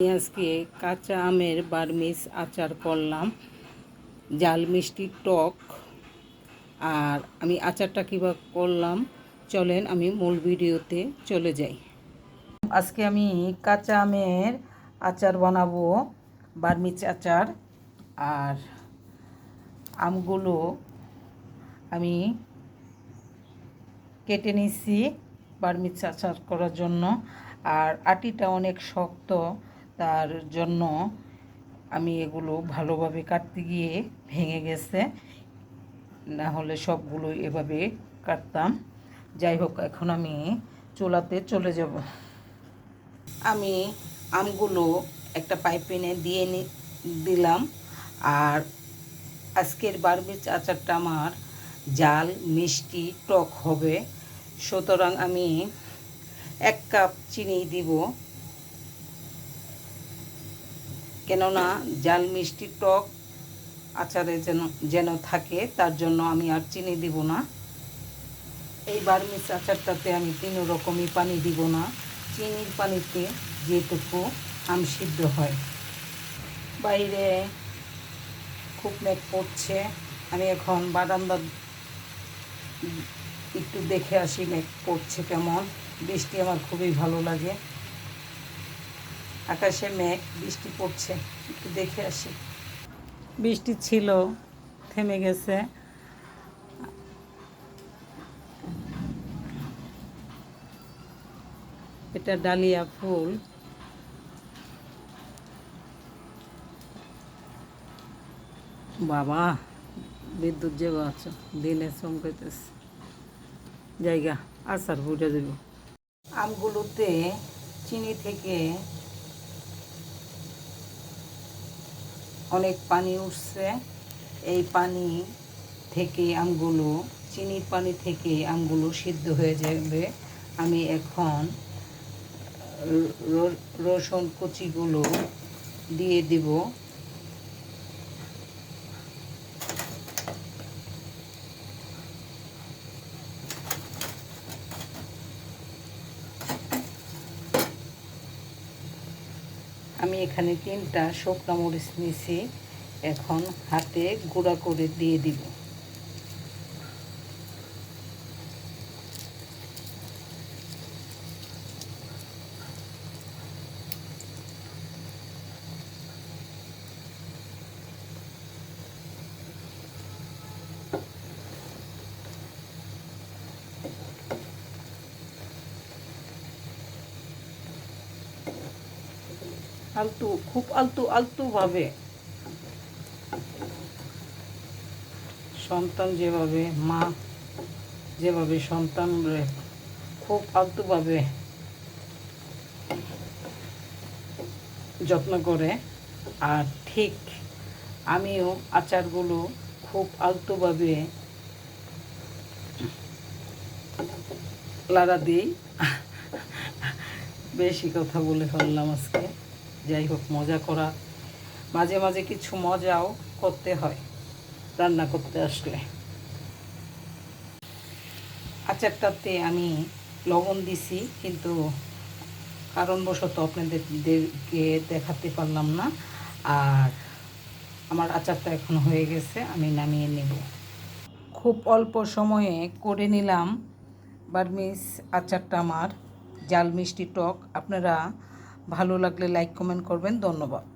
আজকে কাঁচা আমের বার্মিস আচার করলাম। জাল মিষ্টি টক। আর আমি আচারটা কীভাবে করলাম, চলেন আমি মূল ভিডিওতে চলে যাই। আজকে আমি কাঁচা আমের আচার বানাবো বার্মিস আচার। আর আমগুলো আমি কেটে নিছি বার্মিস আচার করার জন্য। আর আটিটা অনেক শক্ত তার জন্য আমি এগুলো ভালোভাবে কাটতে গিয়ে ভেঙে গেছে। না হলে সবগুলো এভাবে কাটতাম। যাই হোক, এখন আমি চোলাতে চলে যাব। আমি আমগুলো একটা পাইপেনে দিয়ে দিলাম। আর আজকের বারবিচ আচারটা আমার জাল মিষ্টি টক হবে। সুতরাং আমি এক কাপ চিনি দিব। কেননা জাল মিষ্টি টক আচারে যেন যেন থাকে, তার জন্য আমি আর চিনি দিব না। এই বার্মিস আচারটাতে আমি তিন রকমই পানি দিব না। চিনির পানিতে যেটুকু আম সিদ্ধ হয়। বাইরে খুব মেঘ পড়ছে আমি এখন বারান্দা একটু দেখে আসি মেঘ পড়ছে কেমন। বৃষ্টি আমার খুবই ভালো লাগে। আকাশে মেঘ বৃষ্টি পড়ছে। একটু দেখে আসি। বৃষ্টি ছিল থেমে গেছে। এটা ডালিয়া ফুল। বাবা বিদ্যুৎ যে আছে দিনে চমকাইতেছে জায়গা আচার বুঝে দেব। আমগুলোতে চিনি থেকে অনেক পানি উঠছে। এই পানি থেকে আমগুলো, চিনির পানি থেকে আমগুলো সিদ্ধ হয়ে যাবে। আমি এখন রসুন কুচিগুলো দিয়ে দিব। আমি এখানে তিনটা শুকনো মরিচ নিয়েছি। এখন হাতে গুঁড়া করে দিয়ে দিব। আলতু, খুব আলতু আলতু ভাবে সন্তান যেভাবে, মা যেভাবে সন্তান খুব আলতুভাবে যত্ন করে, আর ঠিক আমিও আচারগুলো খুব আলতুভাবে লাড়া দিই। বেশি কথা বলে ফেললাম আজকে। যাই হোক মজা করা। মাঝে মাঝে কিছু মজাও করতে হয়, রান্না করতে আসলে। আচারটাতে আমি লবণ দিছি, কিন্তু কারণবশত আপনাদেরকে দেখাতে পারলাম না। আর আমার আচারটা এখন হয়ে গেছে, আমি নামিয়ে নেব। খুব অল্প সময়ে করে নিলাম। বার্মিস আচারটা আমার, জাল মিষ্টি টক। আপনারা ভালো লাগলে লাইক কমেন্ট করবেন ধন্যবাদ।